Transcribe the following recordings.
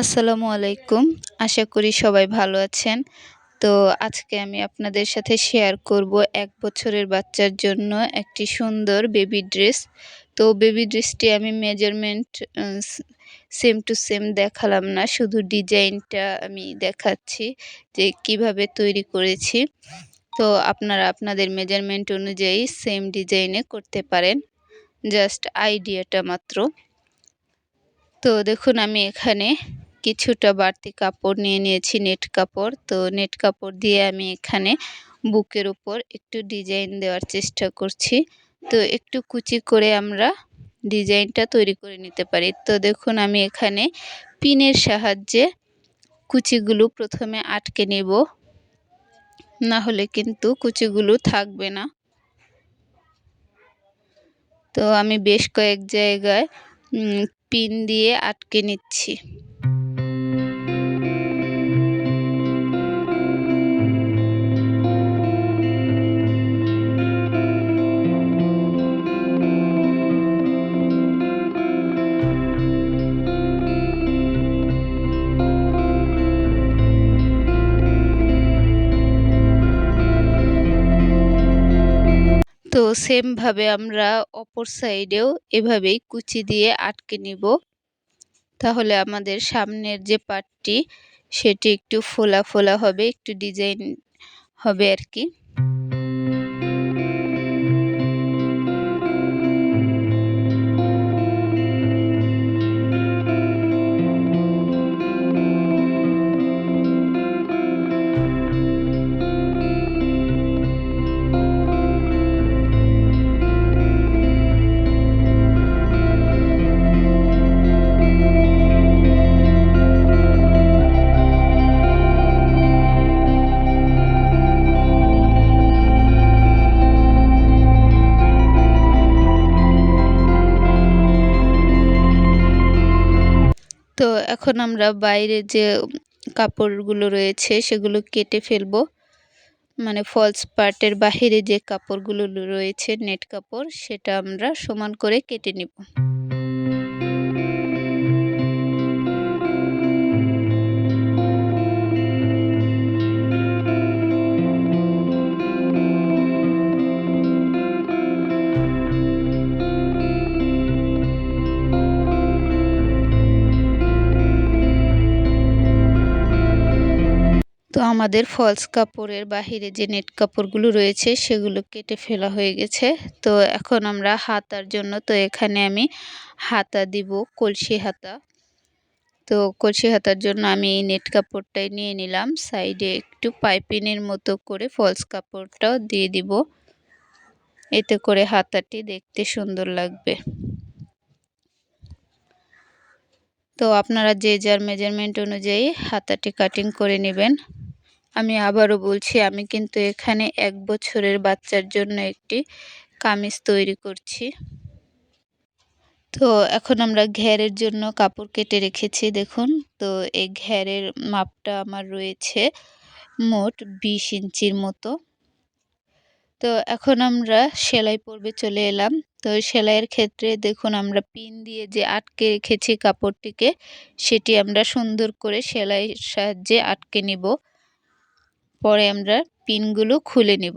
আসসালামু আলাইকুম। আশা করি সবাই ভালো আছেন। তো আজকে আমি আপনাদের সাথে শেয়ার করব এক বছরের বাচ্চার জন্য একটি সুন্দর বেবি ড্রেস তো বেবি ড্রেসটি আমি মেজারমেন্ট সেম টু সেম দেখালাম না, শুধু ডিজাইনটা আমি দেখাচ্ছি যে কীভাবে তৈরি করেছি। তো আপনারা আপনাদের মেজারমেন্ট অনুযায়ী সেম ডিজাইনে করতে পারেন। জাস্ট আইডিয়াটা মাত্র। তো দেখুন আমি এখানে কিছুটা বাড়তি কাপড় নিয়ে নিয়েছি, নেট কাপড়। তো নেট কাপড় দিয়ে আমি এখানে বুকের উপর একটু ডিজাইন দেওয়ার চেষ্টা করছি। তো একটু কুচি করে আমরা ডিজাইনটা তৈরি করে নিতে পারি। তো দেখুন, আমি এখানে পিনের সাহায্যে কুচিগুলো প্রথমে আটকে নেব। না হলে কিন্তু কুচিগুলো থাকবে না। তো আমি বেশ কয়েক জায়গায় পিন দিয়ে আটকে নিচ্ছি। সেমভাবে আমরা অপর সাইডেও এভাবেই কুচি দিয়ে আটকে নিব। তাহলে আমাদের সামনের যে পাটটি, সেটি একটু ফোলা ফোলা হবে, একটু ডিজাইন হবে আর কি। তো এখন আমরা বাইরে যে কাপড়গুলো রয়েছে সেগুলো কেটে ফেলব। মানে ফলস পার্টের বাহিরে যে কাপড়গুলো রয়েছে নেট কাপড়, সেটা আমরা সমান করে কেটে নিব। আমাদের ফলস কাপড়ের বাহিরে যে নেট কাপড়গুলো রয়েছে সেগুলো কেটে ফেলা হয়ে গেছে। তো এখন আমরা হাতার জন্য, তো এখানে আমি হাতা দিব, কলসি হাতা। তো কলসি হাতার জন্য আমি এই নেট কাপড়টাই নিয়ে নিলাম। সাইডে একটু পাইপিনের মতো করে ফলস কাপড়টাও দিয়ে দিব। এতে করে হাতাটি দেখতে সুন্দর লাগবে। তো আপনারা যে যার মেজারমেন্ট অনুযায়ী হাতাটি কাটিং করে নেবেন আমি আবারও বলছি, আমি কিন্তু এখানে এক বছরের বাচ্চার জন্য একটি কামিজ তৈরি করছি। তো এখন আমরা ঘেরের জন্য কাপড় কেটে রেখেছি, দেখুন। তো এই ঘেরের মাপটা আমার রয়েছে মোট বিশ ইঞ্চির মতো। তো এখন আমরা সেলাই পর্বে চলে এলাম। তো সেলাইয়ের ক্ষেত্রে দেখুন, আমরা পিন দিয়ে যে আটকে রেখেছি কাপড়টিকে, সেটি আমরা সুন্দর করে সেলাইয়ের সাহায্যে আটকে নিব। পরে আমরা পিনগুলো খুলে নেব।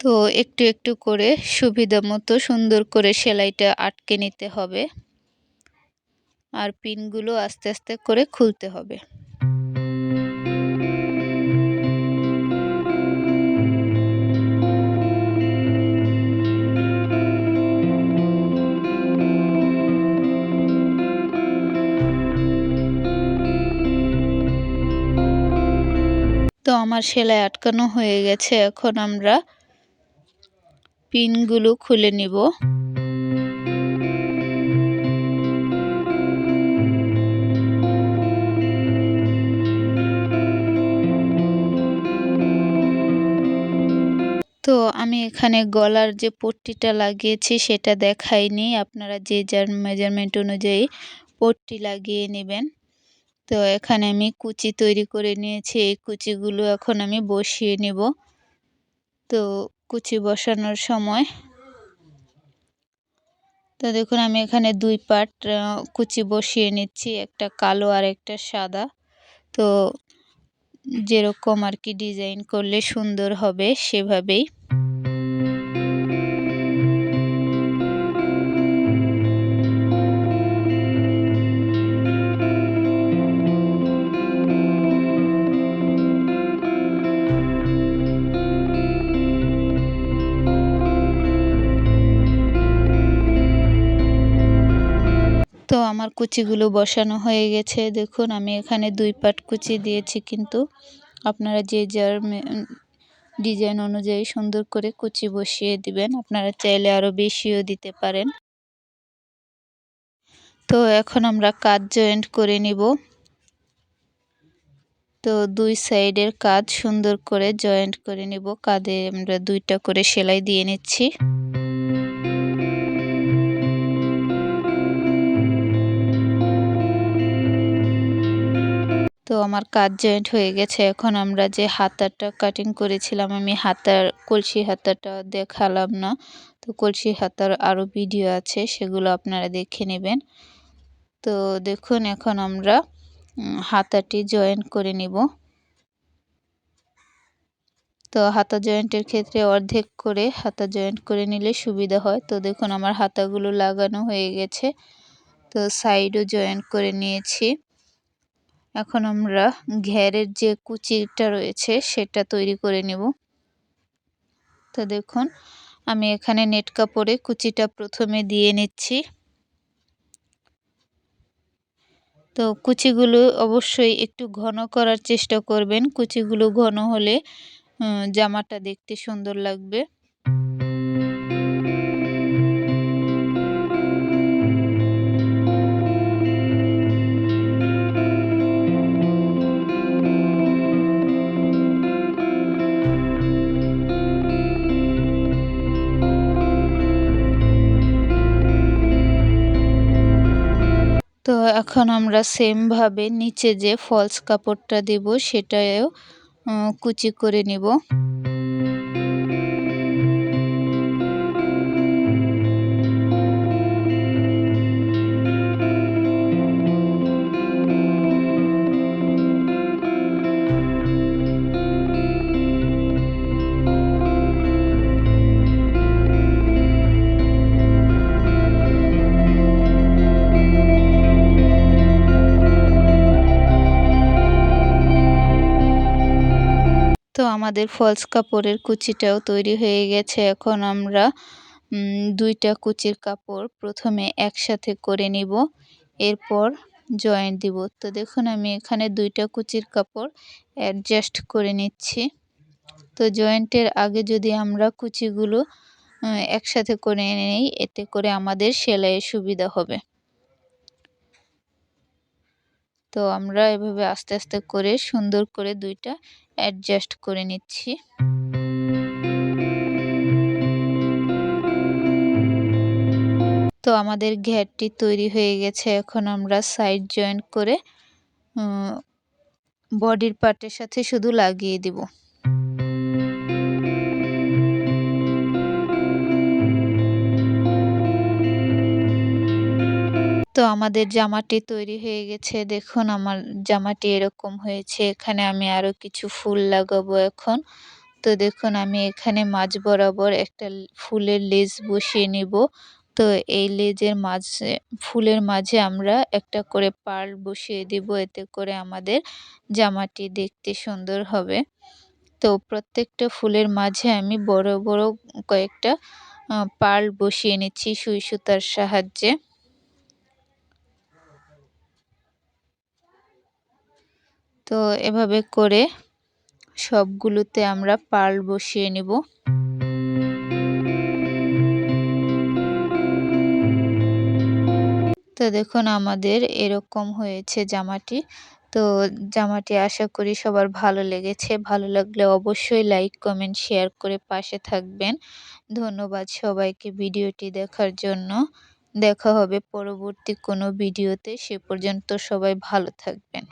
তো একটু একটু করে সুবিধা মতো সুন্দর করে সেলাইটা আটকে নিতে হবে। আর পিনগুলো আস্তে আস্তে করে খুলতে হবে। আমার সেলাই আটকানো হয়ে গেছে, এখন আমরা পিনগুলো খুলে নিব। তো আমি এখানে গলার যে পট্টিটা লাগিয়েছি সেটা দেখাইনি, আপনারা যে যার মেজারমেন্ট অনুযায়ী পট্টি লাগিয়ে নেবেন। তো এখানে আমি কুচি তৈরি করে নিয়েছি। এই কুচিগুলো এখন আমি বসিয়ে নেব। তো কুচি বসানোর সময় তো দেখুন, আমি এখানে দুই পাট কুচি বসিয়ে নিচ্ছি, একটা কালো আর একটা সাদা। তো যেরকম আর কি ডিজাইন করলে সুন্দর হবে সেভাবেই। আমার কুচিগুলো বসানো হয়ে গেছে। দেখুন, আমি এখানে দুই পাট কুচি দিয়েছি কিন্তু আপনারা যে যার ডিজাইন অনুযায়ী সুন্দর করে কুচি বসিয়ে দিবেন, আপনারা চাইলে আরও বেশিও দিতে পারেন। তো এখন আমরা কাজ জয়েন্ট করে নিব। তো দুই সাইডের কাজ সুন্দর করে জয়েন্ট করে নিব। কাঁধে আমরা দুইটা করে সেলাই দিয়ে নিচ্ছি। তো আমার কাজ জয়েন্ট হয়ে গেছে। এখন আমরা যে হাতাটা কাটিং করেছিলাম, আমি হাতার, কলসি হাতাটা দেখালাম না। তো কলসি হাতার আরও ভিডিও আছে, সেগুলো আপনারা দেখে নেবেন। তো দেখুন, এখন আমরা হাতাটি জয়েন করে নিব। তো হাতা জয়েন্টের ক্ষেত্রে অর্ধেক করে হাতা জয়েন্ট করে নিলে সুবিধা হয়। তো দেখুন, আমার হাতাগুলো লাগানো হয়ে গেছে। তো সাইডও জয়েন্ট করে নিয়েছি। এখন আমরা ঘেরের যে কুচিটা রয়েছে, সেটা তৈরি করে নেব। তো দেখুন, আমি এখানে নেট কাপড়ে কুচিটা প্রথমে দিয়ে নিচ্ছি। তো কুচিগুলো অবশ্যই একটু ঘন করার চেষ্টা করবেন। কুচিগুলো ঘন হলে জামাটা দেখতে সুন্দর লাগবে। তো এখন আমরা সেমভাবে নিচে যে ফলস কাপড়টা দেব সেটাও কুচি করে নিব। তো আমাদের ফলস কাপড়ের কুচিটাও তৈরি হয়ে গেছে। এখন আমরা দুইটা কুচির কাপড় প্রথমে একসাথে করে নিব, এরপর জয়েন্ট দিব। তো দেখুন, আমি এখানে দুইটা কুচির কাপড় অ্যাডজাস্ট করে নিচ্ছি। তো জয়েন্টের আগে যদি আমরা কুচিগুলো একসাথে করে নেই, এতে করে আমাদের সেলাইয়ের সুবিধা হবে। তো আমরা এভাবে আস্তে আস্তে করে সুন্দর করে দুইটা অ্যাডজাস্ট করে নিচ্ছি। তো আমাদের ঘ্যাটটি তৈরি হয়ে গেছে। এখন আমরা সাইড জয়েন্ট করে বডির পার্টের সাথে শুধু লাগিয়ে দিব। তো আমাদের জামাটি তৈরি হয়ে গেছে। দেখুন আমার জামাটি এরকম হয়েছে। এখানে আমি আরও কিছু ফুল লাগাবো এখন। তো দেখুন আমি এখানে মাঝ বরাবর একটা ফুলের লেজ বসিয়ে নিব। তো এই লেজের মাঝে, ফুলের মাঝে আমরা একটা করে পার্ল বসিয়ে দিব। এতে করে আমাদের জামাটি দেখতে সুন্দর হবে। তো প্রত্যেকটা ফুলের মাঝে আমি বড় বড় কয়েকটা পার্ল বসিয়ে নিচ্ছি সুই সুতার সাহায্যে। তো এভাবে করে সবগুলোতে আমরা পাল বসিয়ে নিব। তো দেখুন, আমাদের এরকম হয়েছে জামাটি। তো জামাটি আশা করি সবার ভালো লেগেছে। ভালো লাগলে অবশ্যই লাইক, কমেন্ট, শেয়ার করে পাশে থাকবেন। ধন্যবাদ সবাইকে ভিডিওটি দেখার জন্য। দেখা হবে পরবর্তী কোনো ভিডিওতে। সে পর্যন্ত সবাই ভালো থাকবেন।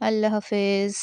আল্লাহ হাফেজ।